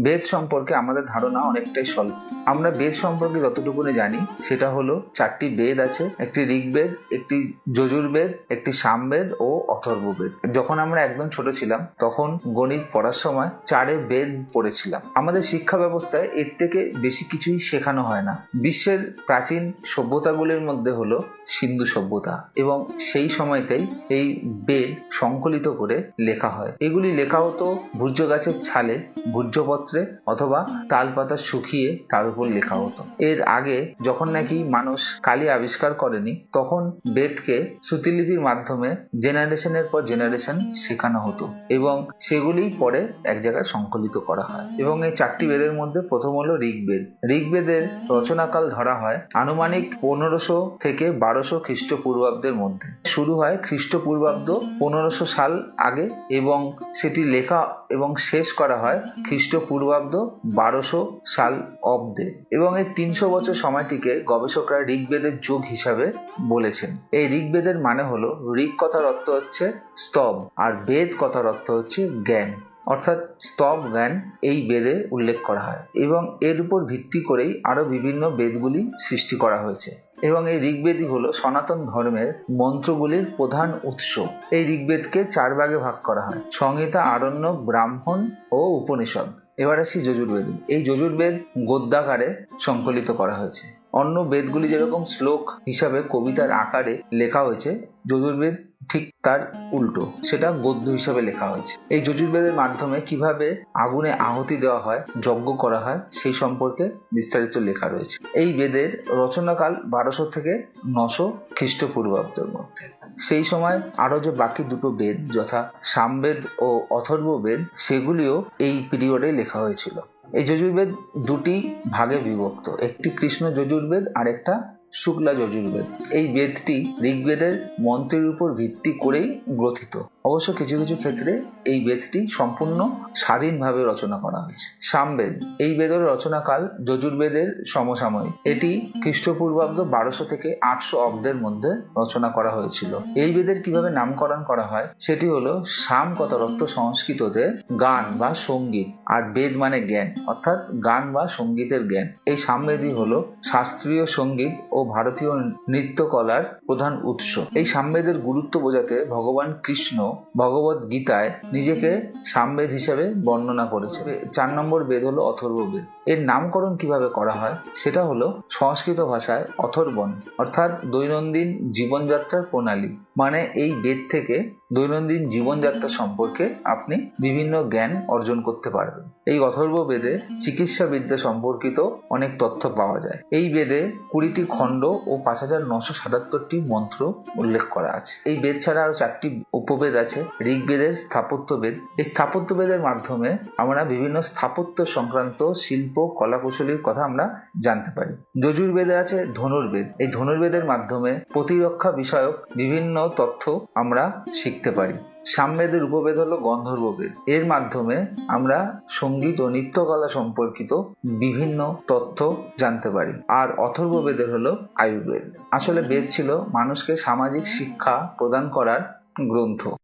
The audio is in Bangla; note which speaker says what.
Speaker 1: বেদ সম্পর্কে আমাদের ধারণা অনেকটাই স্বল্প আমরা বেদ সম্পর্কে যতটুকুনি জানি, সেটা হলো চারটি বেদ আছে, একটি ঋগ্বেদ, একটি যজুর্বেদ, একটি সামবেদ ও অথর্ববেদ। যখন আমরা একদম ছোট ছিলাম, তখন গণিত পড়ার সময় চারে বেদ পড়েছিলাম। আমাদের শিক্ষা ব্যবস্থায় এর থেকে বেশি কিছুই শেখানো হয় না। বিশ্বের প্রাচীন সভ্যতাগুলির মধ্যে হলো সিন্ধু সভ্যতা এবং সেই সময়তেই এই বেদ সংকলিত করে লেখা হয়। এগুলি লেখা হতো ভূর্য গাছের ছালে ভূর্জপত্রে অথবা তাল পাতা শুকিয়ে তার উপর লেখা হতো। এর আগে যখন নাকি মানুষ কালি আবিষ্কার করেনি, তখন বেদকে শ্রুতিলিপির মাধ্যমে জেনারেশনের পর জেনারেশন শেখানো হতো এবং সেগুলি পরে এক জায়গায় সংকলিত করা হয়। এবং এই চারটি বেদের মধ্যে প্রথম হলো ঋগ্বেদ। ঋগ্বেদের রচনাকাল ধরা হয় আনুমানিক পনেরোশো থেকে বারোশো খ্রিস্টপূর্বাব্দের মধ্যে। শুরু হয় খ্রিস্টপূর্বাব্দ পনেরোশো সাল আগে এবং সেটি লেখা এবং শেষ করা হয় খ্রিস্টপূর্বাব্দ বারোশো সাল অব্দে এবং এই তিনশো বছর সময়টিকে গবেষকরা ঋগ্বেদের যুগ হিসাবে বলেছেন। এই ঋগ্বেদের মানে হলো, ঋগ কথার অর্থ হচ্ছে স্তব আর বেদ কথার অর্থ হচ্ছে জ্ঞান। অর্থাৎ স্তব জ্ঞান এই বেদে উল্লেখ করা হয় এবং এর উপর ভিত্তি করেই আরও বিভিন্ন বেদগুলি সৃষ্টি করা হয়েছে। এবং এই ঋগ্বেদই হলো সনাতন ধর্মের মন্ত্রগুলির প্রধান উৎস। এই ঋগ্বেদকে চার ভাগে ভাগ করা হয়, সংহিতা, আরণ্য, ব্রাহ্মণ ও উপনিষদ। এবার আসি যজুর্বেদ। এই যজুর্বেদ গদ্যাকারে সংকলিত করা হয়েছে। অন্য বেদগুলি যেরকম শ্লোক হিসাবে কবিতার আকারে লেখা হয়েছে, যজুর্বেদ ঠিক তার উল্টো। সেটা গদ্য হিসাবে লেখা হয়েছে। এই যজুর্বেদের মাধ্যমে কীভাবে আগুনে আহুতি দেওয়া হয়, যজ্ঞ করা হয়, সেই সম্পর্কে বিস্তারিত লেখা রয়েছে। এই বেদের রচনাকাল বারোশো থেকে নশো খ্রিস্টপূর্বাব্দের মধ্যে। সেই সময় আরও যে বাকি দুটো বেদ, যথা সামবেদ ও অথর্ব বেদ সেগুলিও এই পিরিয়ডে লেখা হয়েছিল। এই যজুর্বেদ দুটি ভাগে বিভক্ত। একটি কৃষ্ণ যজুর্বেদ আর একটা শুক্লা যজুর্বেদ। এই বেদটি ঋগ্বেদের মন্ত্রের উপর ভিত্তি করেই গ্রথিত। অবশ্য কিছু কিছু ক্ষেত্রে এই বেদটি সম্পূর্ণ স্বাধীনভাবে রচনা করা হয়েছে। সামবেদ, এই বেদের রচনাকাল যজুর্বেদের সমসাময়িক। এটি খ্রিস্টপূর্বাব্দ বারোশো থেকে আটশো অব্দের মধ্যে রচনা করা হয়েছিল। এই বেদের কীভাবে নামকরণ করা হয়, সেটি হলো সাম কথার অর্থ সংস্কৃততে গান বা সংগীত, আর বেদ মানে জ্ঞান, অর্থাৎ গান বা সঙ্গীতের জ্ঞান। এই সামবেদই হলো শাস্ত্রীয় সংগীত ও ভারতীয় নৃত্যকলার প্রধান উৎস। এই সামবেদের গুরুত্ব বোঝাতে ভগবান কৃষ্ণ ভগবত গীতায় নিজেকে সামবেদ হিসেবে বর্ণনা করেছে। চার নম্বর বেদ হলো অথর্ব বেদ। এর নামকরণ কীভাবে করা হয় সেটা হলো সংস্কৃত ভাষায় অথর্বন অর্থাৎ দৈনন্দিন জীবনযাত্রার প্রণালী। মানে এই বেদ থেকে দৈনন্দিন জীবনযাত্রা সম্পর্কে আপনি বিভিন্ন জ্ঞান অর্জন করতে পারবেন। এই অথর্ব বেদে চিকিৎসা বিদ্যা সম্পর্কিত অনেক তথ্য পাওয়া যায়। এই বেদে কুড়িটি খণ্ড ও পাঁচ হাজার নশো সাতাত্তরটি মন্ত্র উল্লেখ করা আছে। এই বেদ ছাড়া আরও চারটি উপবেদ আছে। ঋগ্বেদের স্থাপত্য বেদ এই স্থাপত্য বেদের মাধ্যমে আমরা বিভিন্ন স্থাপত্য সংক্রান্ত শিল্প, কলাকুশলীর কথা আমরা জানতে পারি। যজুর্বেদে আছে ধনুর্বেদ। এই ধনুর্বেদের মাধ্যমে প্রতিরক্ষা বিষয়ক বিভিন্ন তথ্য আমরা শিখতে পারি। সামবেদের উপভেদ হলো গন্ধর্ববেদ এর মাধ্যমে আমরা সংগীত ও নৃত্যকলা সম্পর্কিত বিভিন্ন তথ্য জানতে পারি। আর অথর্ববেদের হলো আয়ুর্বেদ। আসলে বেদ ছিল মানুষকে সামাজিক শিক্ষা প্রদান করার গ্রন্থ।